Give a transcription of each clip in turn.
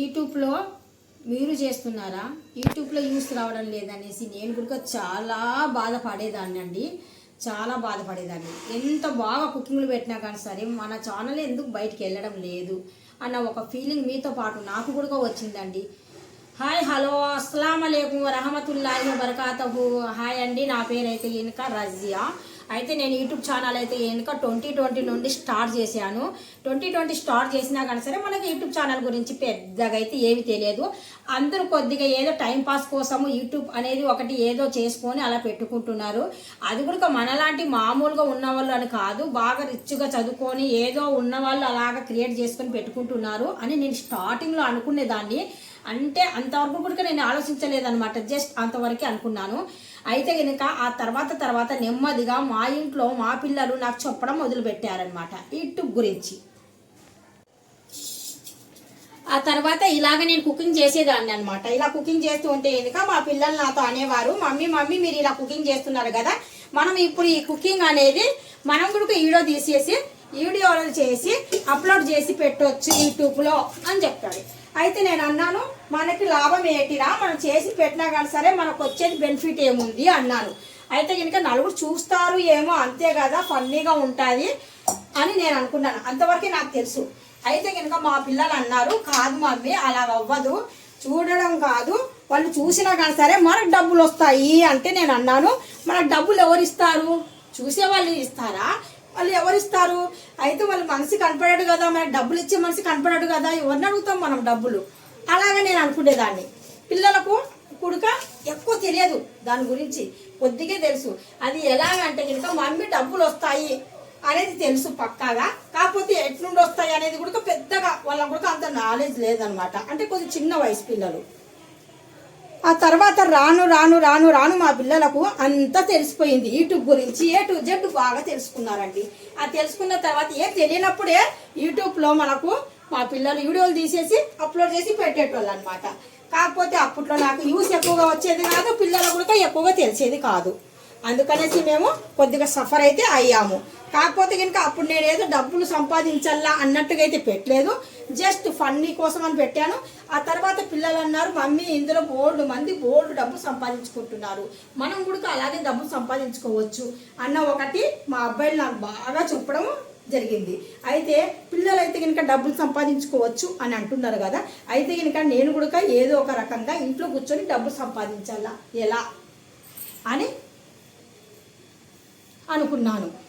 యూట్యూబ్లో మీరు చేస్తున్నారా? యూట్యూబ్లో యూస్ రావడం లేదనేసి నేను కూడా చాలా బాధపడేదాన్ని అండి. చాలా బాధపడేదాన్ని. ఎంత బాగా కుకింగ్లు పెట్టినా కానీ సరే మన ఛానల్ ఎందుకు బయటికి వెళ్ళడం లేదు అన్న ఒక ఫీలింగ్ మీతో పాటు నాకు కూడా వచ్చిందండి. హాయ్ హలో అస్సలం అయికం వరహమతుల్లాహి వబర్కాతహు. హాయ్ అండి నా పేరు అయితే ఇనుక రజియా. అయితే నేను యూట్యూబ్ ఛానల్ అయితే ఎందుక ట్వంటీ ట్వంటీ నుండి స్టార్ట్ చేశాను. ట్వంటీ ట్వంటీ స్టార్ట్ చేసినా కానీ సరే మనకి యూట్యూబ్ ఛానల్ గురించి పెద్దగా అయితే ఏమి తెలియదు. అందరూ కొద్దిగా ఏదో టైంపాస్ కోసము యూట్యూబ్ అనేది ఒకటి ఏదో చేసుకొని అలా పెట్టుకుంటున్నారు. అది కూడా మనలాంటి మామూలుగా ఉన్న వాళ్ళు అని కాదు బాగా రిచ్గా చదువుకొని ఏదో ఉన్న వాళ్ళు అలాగా క్రియేట్ చేసుకొని పెట్టుకుంటున్నారు అని నేను స్టార్టింగ్లో అనుకునేదాన్ని. అంటే అంతవరకు కూడా నేను ఆలోచించలేదనమాట జస్ట్ అంతవరకే అనుకున్నాను. అయితే కనుక ఆ తర్వాత తర్వాత నెమ్మదిగా మా ఇంట్లో మా పిల్లలు నాకు చెప్పడం మొదలుపెట్టారనమాట యూట్యూబ్ గురించి. ఆ తర్వాత ఇలాగ నేను కుకింగ్ చేసేదాన్ని అనమాట ఇలా కుకింగ్ చేస్తూ ఉంటే కనుక మా పిల్లలు నాతో అనేవారు మమ్మీ మమ్మీ మీరు ఇలా కుకింగ్ చేస్తున్నారు కదా. మనం ఇప్పుడు ఈ కుకింగ్ అనేది మనం కూడా వీడియో తీసేసి వీడియోలు చేసి అప్లోడ్ చేసి పెట్టవచ్చు యూట్యూబ్లో అని చెప్తాడు అయితే నేను అన్నాను మనకి లాభం ఏంటిరా? మనం చేసి పెట్టినా కానీ సరే మనకు వచ్చేది బెనిఫిట్ ఏముంది అన్నాను. అయితే కనుక నలుగురు చూస్తారు ఏమో అంతే కదా ఫన్నీగా ఉంటుంది అని నేను అనుకున్నాను. అంతవరకే నాకు తెలుసు. అయితే కనుక మా పిల్లలు అన్నారు కాదు మమ్మీ అలా అవ్వదు. చూడడం కాదు. వాళ్ళు చూసినా కానీ సరే మనకు డబ్బులు వస్తాయి అంటే నేను అన్నాను. మనకు డబ్బులు ఎవరు ఇస్తారు చూసే వాళ్ళు ఇస్తారా? వాళ్ళు ఎవరు ఇస్తారు అయితే వాళ్ళు మనిషి కనపడాడు కదా మనకి డబ్బులు ఇచ్చే మనిషి కనపడాడు కదా ఎవరిని అడుగుతాం మనం డబ్బులు? అలాగే నేను అనుకునేదాన్ని. పిల్లలకు కుడుక ఎక్కువ తెలియదు దాని గురించి కొద్దిగా తెలుసు. అది ఎలాగంటే కనుక మమ్మీ డబ్బులు వస్తాయి అనేది తెలుసు పక్కాగా. కాకపోతే ఎట్లుండి వస్తాయి అనేది కూడా పెద్దగా వాళ్ళకు కూడా అంత నాలెడ్జ్ లేదనమాట అంటే కొంచెం చిన్న వయసు పిల్లలు. ఆ తర్వాత రాను రాను రాను రాను మా పిల్లలకు అంతా తెలిసిపోయింది. యూట్యూబ్ గురించి ఏ టు జెడ్ బాగా తెలుసుకున్నారండి. ఆ తెలుసుకున్న తర్వాత ఏం తెలియనప్పుడే యూట్యూబ్లో మనకు మా పిల్లలు వీడియోలు తీసేసి అప్లోడ్ చేసి పెట్టేటోళ్ళు అనమాట కాకపోతే అప్పట్లో నాకు యూస్ ఎక్కువగా వచ్చేది కాదు పిల్లలకు కూడా ఎక్కువగా తెలిసేది కాదు. అందుకనేసి మేము కొద్దిగా సఫర్ అయితే అయ్యాము. కాకపోతే కనుక అప్పుడు నేను ఏదో డబ్బులు సంపాదించాలా అన్నట్టుగా అయితే పెట్టలేదు. జస్ట్ ఫన్నీ కోసం అని పెట్టాను. ఆ తర్వాత పిల్లలు అన్నారు మమ్మీ ఇందులో బోల్డ్ మంది బోల్డ్ డబ్బు సంపాదించుకుంటున్నారు. మనం కూడా అలాగే డబ్బు సంపాదించుకోవచ్చు అన్న ఒకటి మా అబ్బాయిలు నాకు బాగా చెప్పడం జరిగింది. అయితే పిల్లలు అయితే కనుక డబ్బులు సంపాదించుకోవచ్చు అని అంటున్నారు కదా అయితే కనుక నేను కూడా ఏదో ఒక రకంగా ఇంట్లో కూర్చొని డబ్బు సంపాదించాలా? ఎలా? అని అనుకున్నాను.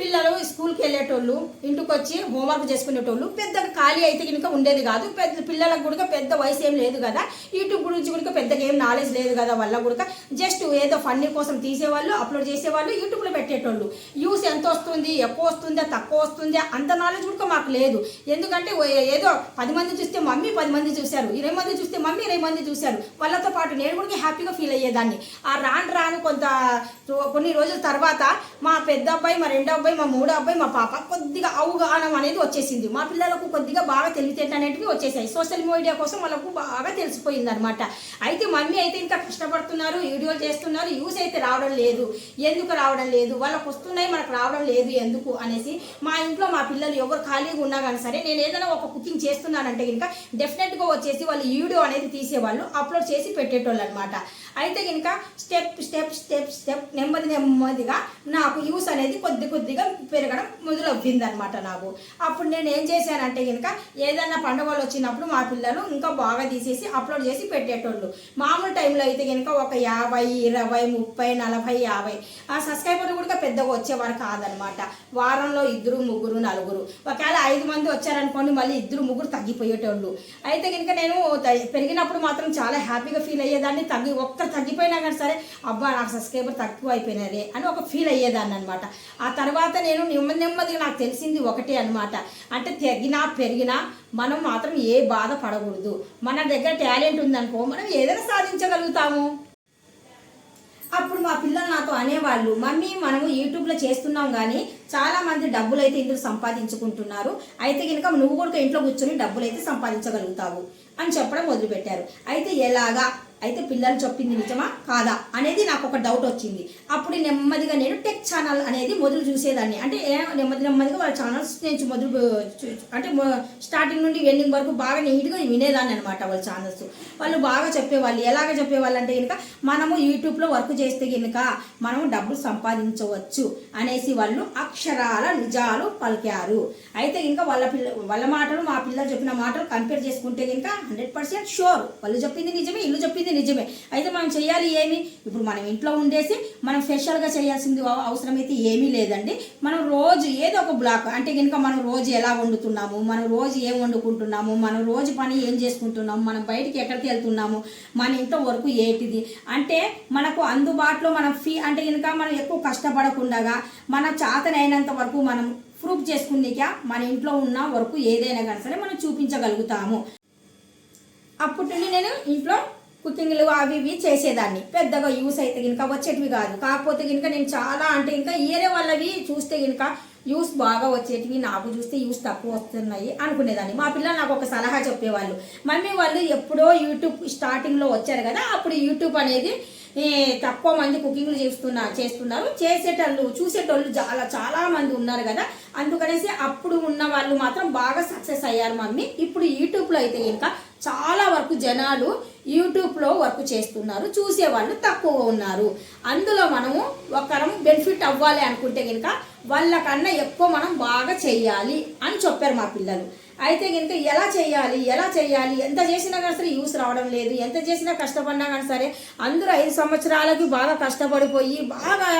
పిల్లలు స్కూల్కి వెళ్ళేటోళ్ళు ఇంటికి వచ్చి హోంవర్క్ చేసుకునేటోళ్ళు పెద్దగా ఖాళీ అయితే కనుక ఉండేది కాదు. పెద్ద పిల్లలకు కూడా పెద్ద వయసు ఏం లేదు కదా. యూట్యూబ్ గురించి కూడా పెద్దగా ఏం నాలెడ్జ్ లేదు కదా వాళ్ళ కూడా జస్ట్ ఏదో ఫన్నీ కోసం తీసేవాళ్ళు అప్లోడ్ చేసేవాళ్ళు యూట్యూబ్లో పెట్టేటోళ్ళు. యూస్ ఎంత వస్తుంది ఎక్కువ వస్తుందా తక్కువ వస్తుందా అంత నాలెడ్జ్ కూడా మాకు లేదు. ఎందుకంటే ఏదో పది మంది చూస్తే మమ్మీ పది మంది చూశారు ఇరవై మంది చూస్తే మమ్మీ ఇరవై మంది చూశారు. వాళ్ళతో పాటు నేను కూడా హ్యాపీగా ఫీల్ అయ్యేదాన్ని. ఆ రాను రాను కొంత కొన్ని రోజుల తర్వాత మా పెద్ద అబ్బాయి మా రెండో అబ్బాయి మా మూడో అబ్బాయి మా పాప కొద్దిగా అవగాహన అనేది వచ్చేసింది. మా పిల్లలకు కొద్దిగా బాగా తెలివితేట అనేటివి వచ్చేసాయి. సోషల్ మీడియా కోసం వాళ్ళకు బాగా తెలిసిపోయింది అనమాట అయితే మమ్మీ అయితే ఇంకా కష్టపడుతున్నారు వీడియోలు చేస్తున్నారు యూస్ అయితే రావడం లేదు. ఎందుకు రావడం లేదు? వాళ్ళకు వస్తున్నాయి మనకు రావడం లేదు ఎందుకు అనేసి మా ఇంట్లో మా పిల్లలు ఎవరు ఖాళీగా ఉన్నా కానీ సరే నేను ఏదైనా ఒక కుకింగ్ చేస్తున్నానంటే కనుక డెఫినెట్గా వచ్చేసి వాళ్ళు వీడియో అనేది తీసేవాళ్ళు అప్లోడ్ చేసి పెట్టేటోళ్ళు అనమాట అయితే కనుక స్టెప్ స్టెప్ స్టెప్ స్టెప్ నెమ్మది నెమ్మదిగా నాకు యూస్ అనేది కొద్ది కొద్దిగా పెరగడం మొదలవుతుంది అనమాట నాకు. అప్పుడు నేను ఏం చేశానంటే కనుక ఏదైనా పండుగలు వచ్చినప్పుడు మా పిల్లలు ఇంకా బాగా తీసేసి అప్లోడ్ చేసి పెట్టేటోళ్ళు. మామూలు టైంలో అయితే కనుక ఒక యాభై ఇరవై ముప్పై నలభై యాభై. ఆ సబ్స్క్రైబర్లు కూడా పెద్దగా వచ్చేవారు కాదనమాట వారంలో ఇద్దరు ముగ్గురు నలుగురు. ఒకవేళ ఐదు మంది వచ్చారనుకోండి మళ్ళీ ఇద్దరు ముగ్గురు తగ్గిపోయేటోళ్ళు. అయితే కనుక నేను పెరిగినప్పుడు మాత్రం చాలా హ్యాపీగా ఫీల్ అయ్యేదాన్ని. తగ్గి ఒక్కరు తగ్గిపోయినా కానీ సరే అబ్బా నాకు సబ్స్క్రైబర్ తక్కువ అయిపోయినారే అని ఒక ఫీల్ అయ్యేదాన్ని అనమాట ఆ తర్వాత తర్వాత నేను నెమ్మది నెమ్మదిగా నాకు తెలిసింది ఒకటే అనమాట అంటే తగ్గినా పెరిగినా మనం మాత్రం ఏ బాధ పడకూడదు. మన దగ్గర టాలెంట్ ఉందనుకో మనం ఏదైనా సాధించగలుగుతాము. అప్పుడు మా పిల్లలు నాతో అనేవాళ్ళు మమ్మీ మనము యూట్యూబ్లో చేస్తున్నాం కానీ చాలా మంది డబ్బులు అయితే ఇందులో సంపాదించుకుంటున్నారు. అయితే కనుక నువ్వు కూడా ఇంట్లో కూర్చొని డబ్బులు అయితే సంపాదించగలుగుతావు. అని చెప్పడం మొదలుపెట్టారు. అయితే ఎలాగా? అయితే పిల్లలు చెప్పింది నిజమా? కాదా? అనేది నాకు ఒక డౌట్ వచ్చింది. అప్పుడు నెమ్మదిగా నేను టెక్ ఛానల్ అనేది మొదలు చూసేదాన్ని. అంటే ఏ నెమ్మది నెమ్మదిగా వాళ్ళ ఛానల్స్ నుంచి మొదలు అంటే స్టార్టింగ్ నుండి ఎండింగ్ వరకు బాగా నీట్గా వినేదాన్ని అనమాట వాళ్ళ ఛానల్స్ వాళ్ళు బాగా చెప్పేవాళ్ళు. ఎలాగ చెప్పేవాళ్ళు అంటే కనుక మనము యూట్యూబ్లో వర్క్ చేస్తే కనుక మనము డబ్బులు సంపాదించవచ్చు అనేసి వాళ్ళు అక్షరాల నిజాలు పలికారు. అయితే ఇంకా వాళ్ళ పిల్ల వాళ్ళ మాటలు మా పిల్లలు చెప్పిన మాటలు కంపేర్ చేసుకుంటే కనుక హండ్రెడ్ పర్సెంట్ షూర్ వాళ్ళు చెప్పింది నిజమే ఇల్లు చెప్పింది నిజమే. అయితే మనం చేయాలి ఏమి? ఇప్పుడు మనం ఇంట్లో ఉండేసి మనం స్పెషల్గా చేయాల్సింది అవసరం అవసరమైతే ఏమీ లేదండి. మనం రోజు ఏదో ఒక బ్లాక్ అంటే కనుక మనం రోజు ఎలా వండుతున్నాము? మనం రోజు ఏం వండుకుంటున్నాము? మనం రోజు పని ఏం చేసుకుంటున్నాము? మనం బయటికి ఎక్కడికి వెళ్తున్నాము? మన ఇంట్లో వరకు ఏంటిది? అంటే మనకు అందుబాటులో మనం ఫీ అంటే కనుక మనం ఎక్కువ కష్టపడకుండా మన చేతనైనంత వరకు మనం ప్రూఫ్ చేసుకునేక మన ఇంట్లో ఉన్న వరకు ఏదైనా కానీ సరే మనం చూపించగలుగుతాము. అప్పటి నుండి నేను ఇంట్లో కుకింగ్లు అవి ఇవి చేసేదాన్ని. పెద్దగా యూస్ అయితే కనుక వచ్చేటివి కాదు. కాకపోతే కనుక నేను చాలా అంటే ఇంకా ఏరే వాళ్ళవి చూస్తే కనుక యూస్ బాగా వచ్చేటివి నాకు చూస్తే యూస్ తక్కువ వస్తున్నాయి అనుకునేదాన్ని. మా పిల్లలు నాకు ఒక సలహా చెప్పేవాళ్ళు. మమ్మీ వాళ్ళు ఎప్పుడో యూట్యూబ్ స్టార్టింగ్లో వచ్చారు కదా అప్పుడు యూట్యూబ్ అనేది తక్కువ మంది కుకింగ్లు చేస్తున్నా చేస్తున్నారు. చేసేటోళ్ళు చూసేటోళ్ళు చాలా చాలా మంది ఉన్నారు కదా. అందుకనేసి అప్పుడు ఉన్న వాళ్ళు మాత్రం బాగా సక్సెస్ అయ్యారు మమ్మీ. ఇప్పుడు యూట్యూబ్లో అయితే ఇంకా చాలా వరకు జనాలు యూట్యూబ్లో వర్క్ చేస్తున్నారు చూసేవాళ్ళు తక్కువ ఉన్నారు. అందులో మనము ఒకరం బెనిఫిట్ అవ్వాలి అనుకుంటే కనుక వాళ్ళకన్నా ఎక్కువ మనం బాగా చెయ్యాలి అని చెప్పారు మా పిల్లలు. అయితే కనుక ఎలా చేయాలి ఎలా చేయాలి ఎంత చేసినా కానీ సరే యూస్ రావడం లేదు ఎంత చేసినా కష్టపడినా కానీ సరే అందరూ ఐదు సంవత్సరాలకి బాగా కష్టపడిపోయి బాగా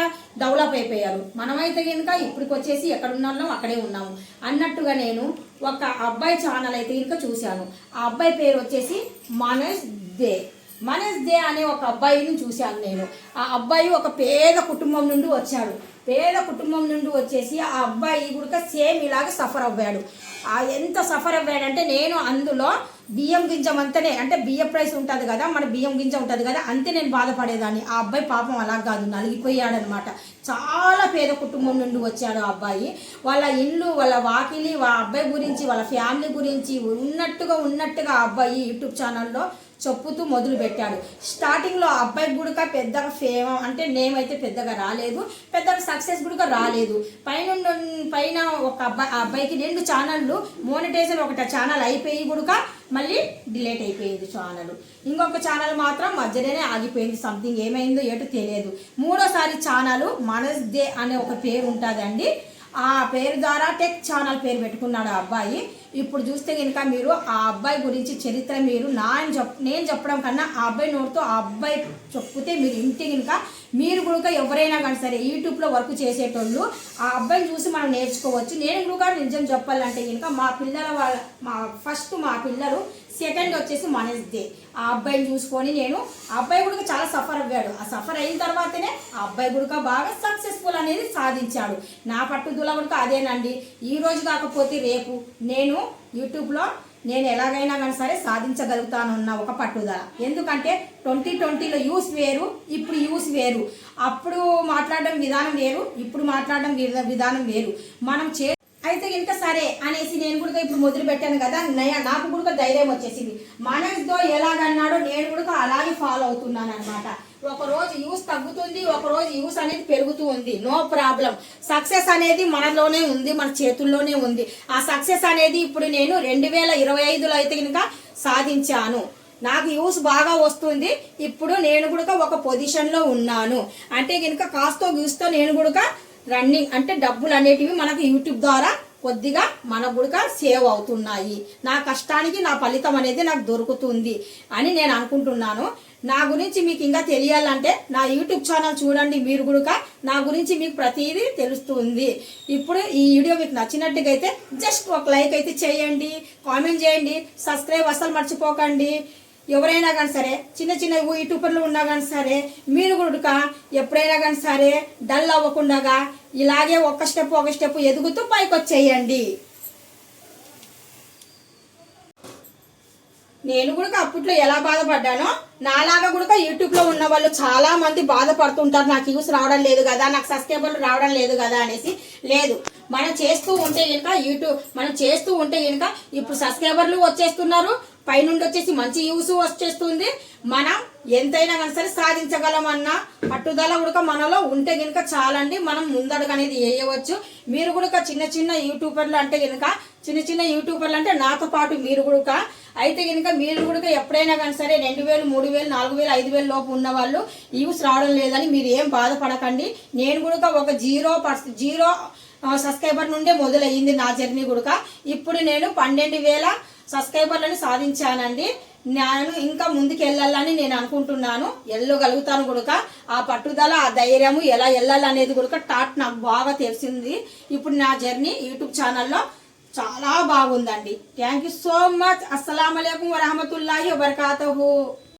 డెవలప్ అయిపోయారు. మనమైతే కనుక ఇప్పటికి వచ్చేసి ఎక్కడ ఉన్నామో అక్కడే ఉన్నాము. అన్నట్టుగా నేను ఒక అబ్బాయి ఛానల్ అయితే కనుక చూశాను. ఆ అబ్బాయి పేరు వచ్చేసి మనోజ్ దే. మనస్ దే అనే ఒక అబ్బాయిని చూశాను నేను. ఆ అబ్బాయి ఒక పేద కుటుంబం నుండి వచ్చాడు. పేద కుటుంబం నుండి వచ్చేసి ఆ అబ్బాయి కూడా సేమ్ ఇలాగ సఫర్ అవ్వాడు. ఆ ఎంత సఫర్ అవ్వాడంటే నేను అందులో బియ్యం గింజ అంతనే అంటే బియ్యం ప్రైస్ ఉంటుంది కదా మన బియ్యం గింజ ఉంటుంది కదా అంతే నేను బాధపడేదాన్ని. ఆ అబ్బాయి పాపం అలా కాదు నలిగిపోయాడనమాట. చాలా పేద కుటుంబం నుండి వచ్చాడు ఆ అబ్బాయి. వాళ్ళ ఇల్లు వాళ్ళ వాకిలి వాళ్ళ అబ్బాయి గురించి వాళ్ళ ఫ్యామిలీ గురించి ఉన్నట్టుగా ఉన్నట్టుగా ఆ అబ్బాయి యూట్యూబ్ ఛానల్లో చెప్పుతూ మొదలు పెట్టాడు స్టార్టింగ్లో ఆ అబ్బాయి పెద్దగా ఫేమ అంటే నేమ్ అయితే పెద్దగా రాలేదు. పెద్దగా సక్సెస్ గుడక రాలేదు. పైన పైన ఒక అబ్బాయి ఆ అబ్బాయికి రెండు ఛానళ్ళు మోనిటైజర్ ఒకటి ఛానల్ అయిపోయి గుడక మళ్ళీ డిలేట్ అయిపోయింది ఛానల్. ఇంకొక ఛానల్ మాత్రం మధ్యలోనే ఆగిపోయింది. సంథింగ్ ఏమైందో ఏటో తెలియదు. మూడోసారి ఛానల్ మనస్ దే అనే ఒక పేరు ఉంటుందండి. ఆ పేరు ద్వారా టెక్ ఛానల్ పేరు పెట్టుకున్నాడు ఆ అబ్బాయి. ఇప్పుడు చూస్తే కనుక మీరు ఆ అబ్బాయి గురించి చరిత్ర మీరు నా అని చెప్ నేను చెప్పడం కన్నా ఆ అబ్బాయి నోటితో ఆ అబ్బాయి చెప్తే మీరు ఇంటి కనుక మీరు కనుక ఎవరైనా కానీ సరే యూట్యూబ్లో వర్క్ చేసేటోళ్ళు ఆ అబ్బాయిని చూసి మనం నేర్చుకోవచ్చు. నేను కూడా నిజం చెప్పాలంటే కనుక మా పిల్లల వాళ్ళ మా ఫస్ట్ మా పిల్లలు సెకండ్ వచ్చేసి మనస్ డే ఆ అబ్బాయిని చూసుకొని నేను ఆ అబ్బాయి కూడా చాలా సఫర్ అవ్వాడు. ఆ సఫర్ అయిన తర్వాతనే ఆ అబ్బాయి కూడా బాగా సక్సెస్ఫుల్ అనేది సాధించాడు. నా పట్టుదల కూడా అదేనండి. ఈ రోజు కాకపోతే రేపు నేను యూట్యూబ్లో నేను ఎలాగైనా కానీ సరే సాధించగలుగుతానన్న ఒక పట్టుదల. ఎందుకంటే ట్వంటీ ట్వంటీలో యూస్ వేరు ఇప్పుడు యూస్ వేరు. అప్పుడు మాట్లాడడం విధానం వేరు ఇప్పుడు మాట్లాడడం విధానం వేరు. మనం చే అయితే ఇంకా సరే అనేసి నేను కూడా ఇప్పుడు మొదలు పెట్టాను కదా నయ- నాకు కూడా ధైర్యం వచ్చేసింది. మనస్తో ఎలాగన్నాడో నేను కూడా అలాగే ఫాలో అవుతున్నాను అనమాట ఒక రోజు యూస్ తగ్గుతుంది ఒక రోజు యూస్ అనేది పెరుగుతూ ఉంది. నో ప్రాబ్లం సక్సెస్ అనేది మనలోనే ఉంది మన చేతుల్లోనే ఉంది. ఆ సక్సెస్ అనేది ఇప్పుడు నేను రెండు వేల ఇరవై ఐదులో అయితే కనుక సాధించాను. నాకు యూస్ బాగా వస్తుంది. ఇప్పుడు నేను కూడా ఒక పొజిషన్లో ఉన్నాను. అంటే కనుక కాస్తో గీస్తో నేను కూడా రన్నింగ్ అంటే డబ్బులు అనేటివి మనకు యూట్యూబ్ ద్వారా కొద్దిగా మన కూడా సేవ్ అవుతున్నాయి. నా కష్టానికి నా ఫలితం అనేది నాకు దొరుకుతుంది అని నేను అనుకుంటున్నాను. నా గురించి మీకు ఇంకా తెలియాలంటే నా యూట్యూబ్ ఛానల్ చూడండి మీరు కూడా నా గురించి మీకు ప్రతిదీ తెలుస్తుంది. ఇప్పుడు ఈ వీడియో మీకు నచ్చినట్టుగా అయితే జస్ట్ ఒక లైక్ అయితే చేయండి కామెంట్ చేయండి సబ్స్క్రైబ్ అసలు మర్చిపోకండి. ఎవరైనా కానీ సరే చిన్న చిన్న యూట్యూబర్లు ఉన్నా కానీ సరే మీరు కూడా ఎప్పుడైనా కానీ సరే డల్ అవ్వకుండా ఇలాగే ఒక స్టెప్ ఒక స్టెప్ ఎదుగుతూ పైకి వచ్చేయండి నేను కూడా అప్పట్లో ఎలా బాధపడ్డానో నాలాగా కూడా యూట్యూబ్లో ఉన్న వాళ్ళు చాలా మంది బాధపడుతుంటారు. నాకు యూస్ రావడం లేదు కదా నాకు సబ్స్క్రైబర్లు రావడం లేదు కదా అనేసి. లేదు మనం చేస్తూ ఉంటే కనుక యూట్యూబ్ మనం చేస్తూ ఉంటే కనుక ఇప్పుడు సబ్స్క్రైబర్లు వచ్చేస్తున్నారు పైనుండి వచ్చేసి మంచి యూస్ వచ్చేస్తుంది మనం ఎంతైనా కానీ సరే సాధించగలమన్న పట్టుదల కూడా మనలో ఉంటే గనుక చాలండి. మనం ముందడుగు అనేది వేయవచ్చు. మీరు కూడా చిన్న చిన్న యూట్యూబర్లు అంటే గనుక చిన్న చిన్న యూట్యూబర్లు అంటే నాతో పాటు మీరు కూడా అయితే కనుక మీరు కూడా ఎప్పుడైనా కానీ సరే రెండు వేలు మూడు వేలు నాలుగు వేలు ఐదు వేలు లోపు ఉన్న వాళ్ళు యూస్ రావడం లేదని మీరు ఏం బాధపడకండి. నేను కూడా ఒక జీరో పర్సెంట్ జీరో సబ్స్క్రైబర్ నుండే మొదలయ్యింది నా జర్నీ కూడా ఇప్పుడు నేను పన్నెండు వేల సబ్స్క్రైబర్లను సాధించానండి. నేను ఇంకా ముందుకు వెళ్ళాలని నేను అనుకుంటున్నాను. వెళ్ళగలుగుతాను కూడా ఆ పట్టుదల ఆ ధైర్యము ఎలా వెళ్ళాలనేది కూడా టాట్ నాకు బాగా తెలిసింది. ఇప్పుడు నా జర్నీ యూట్యూబ్ ఛానల్లో చాలా బాగుందండి. Thank you so much. అస్సలం వరహమతుల్లాహి వబర్కాతహు.